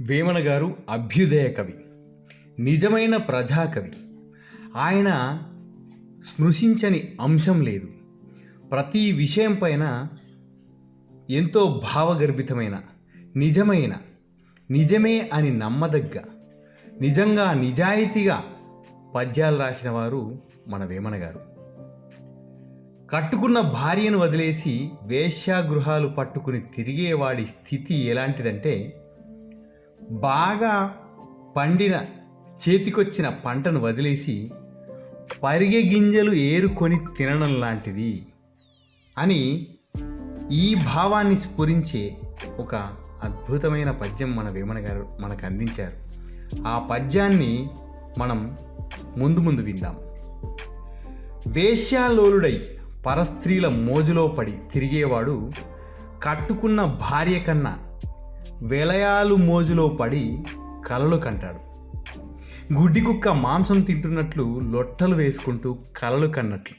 వేమన గారు అభ్యుదయ కవి నిజమైన ప్రజాకవి. ఆయన స్మృశించని అంశం లేదు. ప్రతి విషయం పైన ఎంతో భావగర్భితమైన నిజమైన నిజమే అని నమ్మదగ్గ నిజంగా నిజాయితీగా పద్యాలు రాసిన వారు మన వేమన గారు. కట్టుకున్న భార్యను వదిలేసి వేశ్యాగృహాలు పట్టుకుని తిరిగేవాడి స్థితి ఎలాంటిదంటే బాగా పండిన చేతికొచ్చిన పంటను వదిలేసి పరిగె గింజలు ఏరుకొని తినడం లాంటిది అని ఈ భావాన్ని స్ఫురించే ఒక అద్భుతమైన పద్యం మన వేమన గారు మనకు అందించారు. ఆ పద్యాన్ని మనం ముందు ముందు విందాం. వేశ్యాలోలుడై పరస్త్రీల మోజులో పడి తిరిగేవాడు కట్టుకున్న భార్య కన్నా విలయాలు మోజులో పడి కలలు కంటాడు. గుడ్డి కుక్క మాంసం తింటున్నట్లు లొట్టలు వేసుకుంటూ కలలు కన్నట్లు.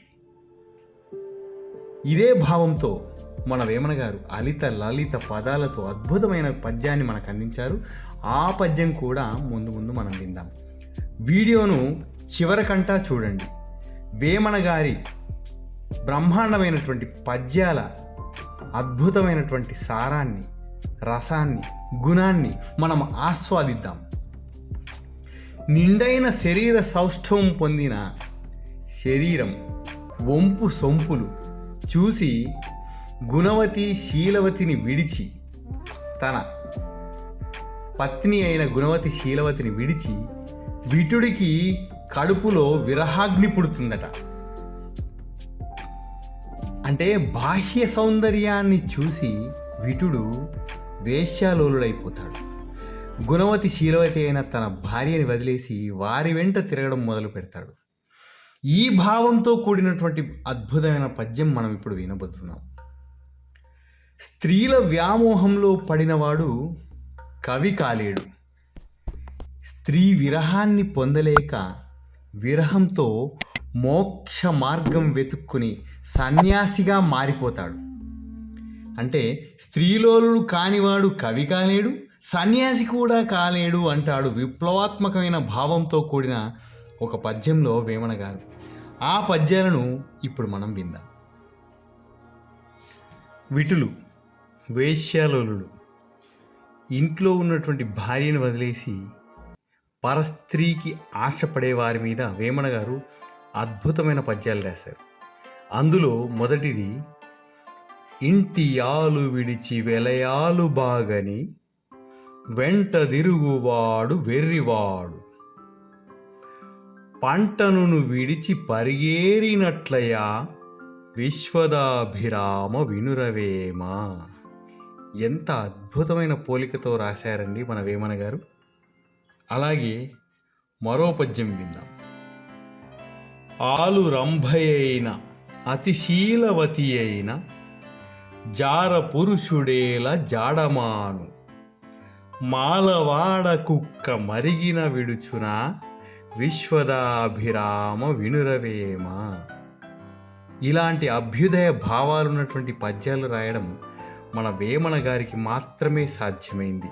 ఇదే భావంతో మన వేమన గారు అలిత లలిత పదాలతో అద్భుతమైన పద్యాన్ని మనకు అందించారు. ఆ పద్యం కూడా ముందు ముందు మనం విందాం. వీడియోను చివరకంటా చూడండి. వేమన గారి బ్రహ్మాండమైనటువంటి పద్యాల అద్భుతమైనటువంటి సారాన్ని రసాన్ని గుణాన్ని మనం ఆస్వాదిద్దాం. నిండైన శరీర సౌష్ఠవం పొందిన శరీరం వంపు సొంపులు చూసి గుణవతి శీలవతిని విడిచి తన పత్ని అయిన గుణవతి శీలవతిని విడిచి విటుడికి కడుపులో విరహాగ్ని పుడుతుందట. అంటే బాహ్య సౌందర్యాన్ని చూసి విటుడు వేశ్యాలోలుడైపోతాడు గుణవతి శీలవతి అయిన తన భార్యని వదిలేసి వారి వెంట తిరగడం మొదలు పెడతాడు. ఈ భావంతో కూడినటువంటి అద్భుతమైన పద్యం మనం ఇప్పుడు వినబోతున్నాం. స్త్రీల వ్యామోహంలో పడినవాడు కవి కాలేడు. స్త్రీ విరహాన్ని పొందలేక విరహంతో మోక్ష మార్గం వెతుక్కుని సన్యాసిగా మారిపోతాడు. అంటే స్త్రీలోలు కానివాడు కవి కాలేడు సన్యాసి కూడా కాలేడు అంటాడు విప్లవాత్మకమైన భావంతో కూడిన ఒక పద్యంలో వేమన గారు. ఆ పద్యాలను ఇప్పుడు మనం విందాం. విటులు వేశ్యాలోలుడు ఇంట్లో ఉన్నటువంటి భార్యను వదిలేసి పరస్త్రీకి ఆశపడే వారి మీద వేమన గారు అద్భుతమైన పద్యాలు రాశారు. అందులో మొదటిది ఇంటి ఆలు విడిచి వెలయాలు బాగని వెంటదిరుగువాడు వెర్రివాడు. పంటను విడిచి పరిగేరినట్లయా విశ్వదాభిరామ వినురవేమ? ఎంత అద్భుతమైన పోలికతో రాశారండి మన వేమన గారు. అలాగే మరో పద్యం విందాం. ఆలు రంభయైన అతిశీలవతి అయిన జార పురుషుడేల జాడమాను. మాలవాడ కుక్క మరిగిన విడుచున విశ్వదాభిరామ వినురవేమ. ఇలాంటి అభ్యుదయ భావాలున్నటువంటి పద్యాలు రాయడం మన వేమన గారికి మాత్రమే సాధ్యమైంది.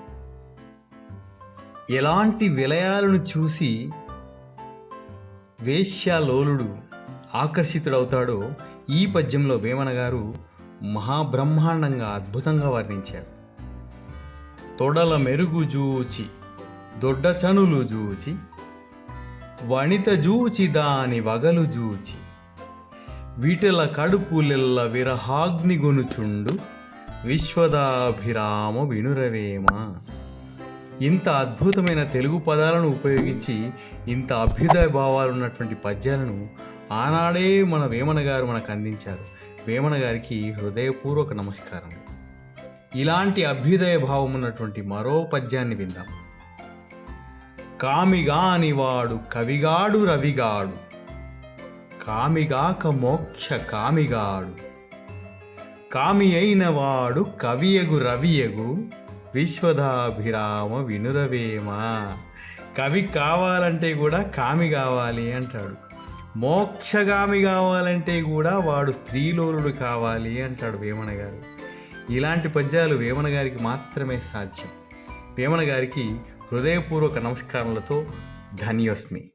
ఎలాంటి విలయాలను చూసి వేశ్యాలోలుడు ఆకర్షితుడవుతాడో ఈ పద్యంలో వేమన గారు మహాబ్రహ్మాండంగా అద్భుతంగా వర్ణించారు. తొడల మెరుగు జూచి దొడ్డ చనులు జూచి వణిత జూచి దాని వగలు జూచి వీటల కడుపులెల్ల విరహాగ్నిగొనుచుండు విశ్వదాభిరామ వినురవేమ. ఇంత అద్భుతమైన తెలుగు పదాలను ఉపయోగించి ఇంత అభ్యుదయ భావాలు ఉన్నటువంటి పద్యాలను ఆనాడే మన వేమన గారు మనకు అందించారు. వేమన గారికి హృదయపూర్వక నమస్కారం. ఇలాంటి అభ్యుదయ భావం ఉన్నటువంటి మరో పద్యాన్ని విందాం. కామిగానివాడు కవిగాడు రవిగాడు. కామిగాక మోక్ష కామిగాడు. కామి అయిన వాడు కవియగు రవియగు విశ్వదాభిరామ వినురవేమ. కవి కావాలంటే కూడా కామి కావాలి అంటాడు. మోక్షగామి కావాలంటే కూడా వాడు స్త్రీలోలుడు కావాలి అంటాడు వేమన గారు. ఇలాంటి పద్యాలు వేమన గారికి మాత్రమే సాధ్యం. వేమన గారికి హృదయపూర్వక నమస్కారములతో ధన్యోస్మి.